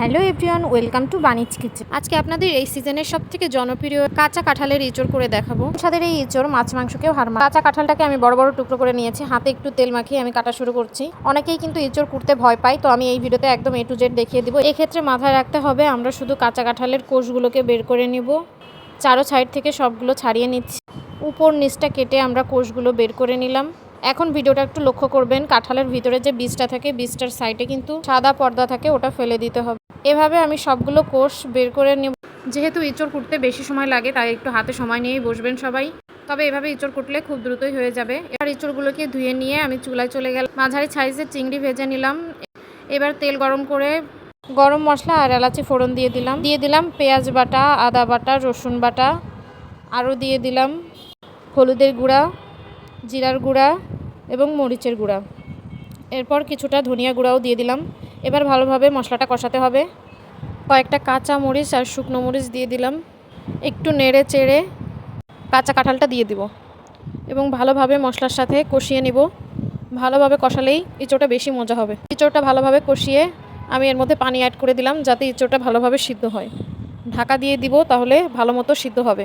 Hello everyone, welcome to Bani's kitchen. আজকে আপনাদের এই সিজনের সব থেকে জনপ্রিয় কাঁচা কাঁঠালের ইঁচড় করে দেখাবো। সাদের এই ইঁচড় মাছ মাংসকেও হার। কাঁচা কাঁঠালটাকে আমি বড় বড় টুকরো করে নিয়েছি, হাতে একটু তেল মাখিয়ে আমি কাটা শুরু করছি। অনেকেই কিন্তু ইঁচড় কুড়তে ভয় পায়, তো আমি এই ভিডিওতে একদম এ টু জেড দেখিয়ে দিব। এক্ষেত্রে মাথায় রাখতে হবে, আমরা শুধু কাঁচা কাঁঠালের কোষগুলোকে বের করে নিব। চারো সাইড থেকে সবগুলো ছাড়িয়ে নিচ্ছি। উপর নিচটা কেটে আমরা কোষগুলো বের করে নিলাম। এখন ভিডিওটা একটু লক্ষ্য করবেন, কাঁঠালের ভিতরে যে বীজটা থাকে, বীজটার সাইডে কিন্তু সাদা পর্দা থাকে, ওটা ফেলে দিতে হবে। এভাবে আমি সবগুলো কোষ বের করে নেব। যেহেতু ইঁচড় কুটতে বেশি সময় লাগে, তাই একটু হাতে সময় নিয়েই বসবেন সবাই। তবে এভাবে ইঁচড় কুটলে খুব দ্রুতই হয়ে যাবে। এবার ইঁচড়গুলোকে ধুয়ে নিয়ে আমি চুলায় চলে গেলাম। মাঝারি সাইজের চিংড়ি ভেজে নিলাম। এবার তেল গরম করে গরম মশলা আর এলাচি ফোড়ন দিয়ে দিলাম। দিয়ে দিলাম পেঁয়াজ বাটা, আদা বাটা, রসুন বাটা। আরও দিয়ে দিলাম হলুদের গুঁড়া, জিরার গুঁড়া এবং মরিচের গুঁড়া। এরপর কিছুটা ধনিয়া গুঁড়াও দিয়ে দিলাম। এবার ভালোভাবে মশলাটা কষাতে হবে। কয়েকটা কাঁচা মরিচ আর শুকনো মরিচ দিয়ে দিলাম। একটু নেড়ে চেড়ে কাঁচা কাঁঠালটা দিয়ে দিব এবং ভালোভাবে মশলার সাথে কষিয়ে নিব। ভালোভাবে কষালেই ইঁচোটা বেশি মজা হবে। ইঁচোটা ভালোভাবে কষিয়ে আমি এর মধ্যে পানি অ্যাড করে দিলাম যাতে ইঁচোটা ভালোভাবে সিদ্ধ হয়। ঢাকা দিয়ে দিব তাহলে ভালো মতো সিদ্ধ হবে।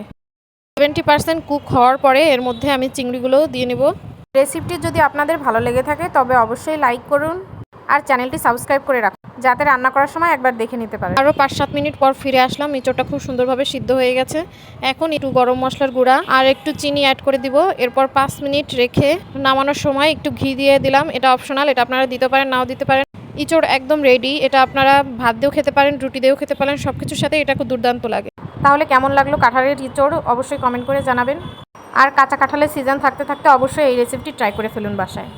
সেভেন্টি পার্সেন্ট কুক হওয়ার পরে এর মধ্যে আমি চিংড়িগুলোও দিয়ে নেব। রেসিপিটি যদি আপনাদের ভালো লেগে থাকে তবে অবশ্যই লাইক করুন আর চ্যানেলটি সাবস্ক্রাইব করে রাখুন যাতে রান্না করার সময় একবার দেখে নিতে পারেন। আরও পাঁচ সাত মিনিট পর ফিরে আসলাম ইঁচড়টা খুব সুন্দরভাবে সিদ্ধ হয়ে গেছে। এখন একটু গরম মশলার গুঁড়া আর একটু চিনি অ্যাড করে দিব। এরপর পাঁচ মিনিট রেখে নামানোর সময় একটু ঘি দিয়ে দিলাম। এটা অপশনাল এটা আপনারা দিতে পারেন নাও দিতে পারেন। ইঁচড় একদম রেডি এটা আপনারা ভাত দিয়েও খেতে পারেন রুটি দিয়েও খেতে পারেন সব কিছুর সাথে এটা খুব দুর্দান্ত লাগে। তাহলে কেমন লাগল কাঁঠালের ইঁচড় অবশ্যই কমেন্ট করে জানাবেন। আর কাঁচা কাঁঠালের সিজন থাকতে থাকতে অবশ্যই এই রেসিপিটি ট্রাই করে ফেলুন বাসায়।